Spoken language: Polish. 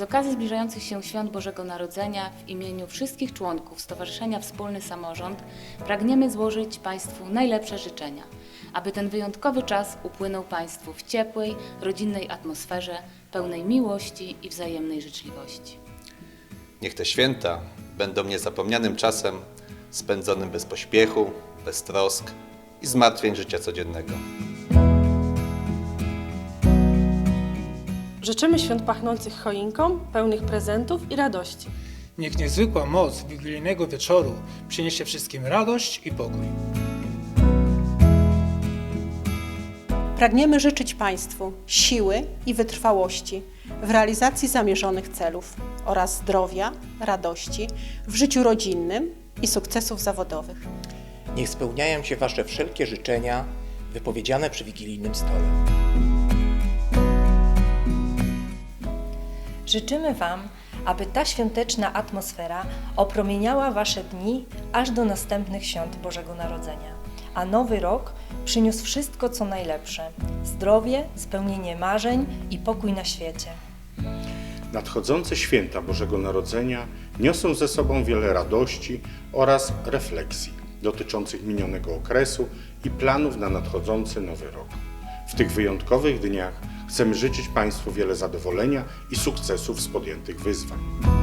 Z okazji zbliżających się świąt Bożego Narodzenia w imieniu wszystkich członków Stowarzyszenia Wspólny Samorząd pragniemy złożyć Państwu najlepsze życzenia, aby ten wyjątkowy czas upłynął Państwu w ciepłej, rodzinnej atmosferze, pełnej miłości i wzajemnej życzliwości. Niech te święta będą niezapomnianym czasem spędzonym bez pośpiechu, bez trosk i zmartwień życia codziennego. Życzymy świąt pachnących choinką, pełnych prezentów i radości. Niech niezwykła moc wigilijnego wieczoru przyniesie wszystkim radość i pokój. Pragniemy życzyć Państwu siły i wytrwałości w realizacji zamierzonych celów oraz zdrowia, radości w życiu rodzinnym i sukcesów zawodowych. Niech spełniają się Wasze wszelkie życzenia wypowiedziane przy wigilijnym stole. Życzymy Wam, aby ta świąteczna atmosfera opromieniała Wasze dni aż do następnych świąt Bożego Narodzenia. A nowy rok przyniósł wszystko, co najlepsze: zdrowie, spełnienie marzeń i pokój na świecie. Nadchodzące święta Bożego Narodzenia niosą ze sobą wiele radości oraz refleksji dotyczących minionego okresu i planów na nadchodzący nowy rok. W tych wyjątkowych dniach chcemy życzyć Państwu wiele zadowolenia i sukcesów z podjętych wyzwań.